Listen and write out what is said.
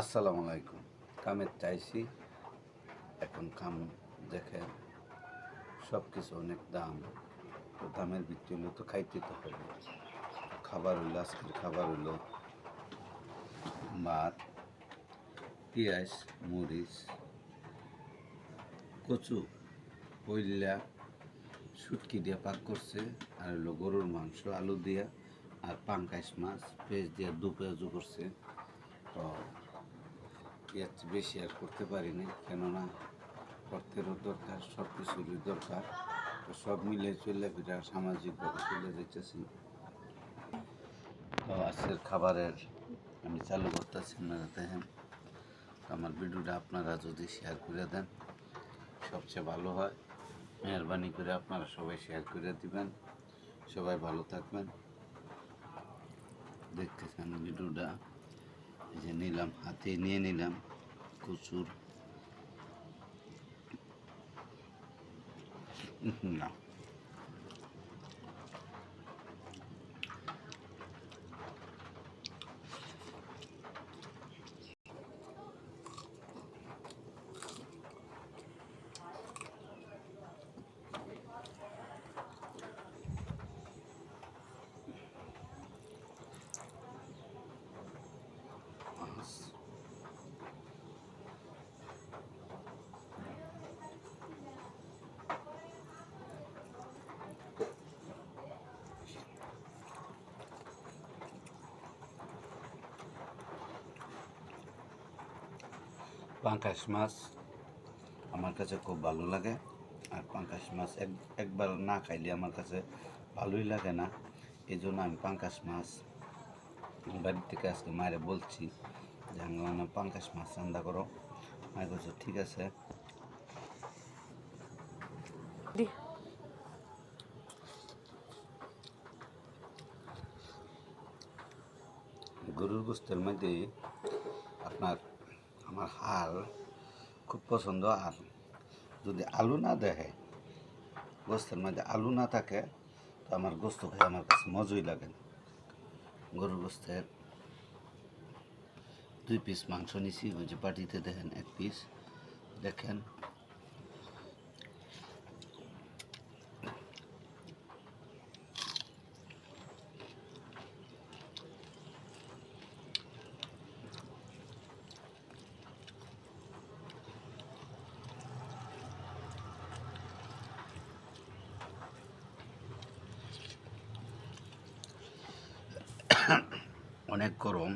আসসালামু আলাইকুম। কামের চাইছি। এখন কাম দেখেন সব কিছু অনেক দাম। তো দামের ভিত্তি হলে তো খাইতে তো হবে। খাবার হইল, আজকের খাবার হইল ভাত পেঁয়াজ, মরিচ, কচু, কইলা, শুটকি দিয়ে পাক করছে। আর হইল গরুর মাংস, আলু দিয়া, আর পাঙ্কাশ মাছ, পেঁয়াজ দিয়ে দু পেঁয়াজও করছে। তো এর বেশি আর করতে পারিনি কেননা অর্থেরও দরকার সব কিছুরই দরকার। তো সব মিলে চলে ফিরে সামাজিকভাবে চলে যেতেছি তো আজকের খাবারের আমি চালু করতেছি, আপনারা দেখেন। তো আমার ভিডিওটা আপনারা যদি শেয়ার করে দেন, সবচেয়ে ভালো হয়। মেহরবানি করে আপনারা সবাই শেয়ার করে দিবেন। সবাই ভালো থাকবেন। দেখতেছেন ভিডিওটা যে নিলাম হাতে নিয়ে নিলাম। কচুর না পাঙ্কাশ মাছ। আমার কাছে খুব ভালো লাগে। আর পাঙ্কাশ মাছ এক একবার না খাইলে আমার কাছে ভালোই লাগে না। এই জন্য আমি পাঙ্কাশ মাছ বাড়ির থেকে আজকে মায়ের বলছি যে আমার পাঙ্কাশ মাছ রান্না করো। মায়ের কাছে ঠিক আছে। গরুর গোস্তের মধ্যে আপনার আমার হাল খুব পছন্দ। আর যদি আলু না দেখে, গোস্তের মধ্যে আলু না থাকে, তো আমার গোস্ত খেয়ে আমার কাছে মজুই লাগে না। গরুর গোস্তের দুই পিস মাংস নিছি, ওই যে পাটিতে দেখেন, এক পিস দেখেন অনেক গরম।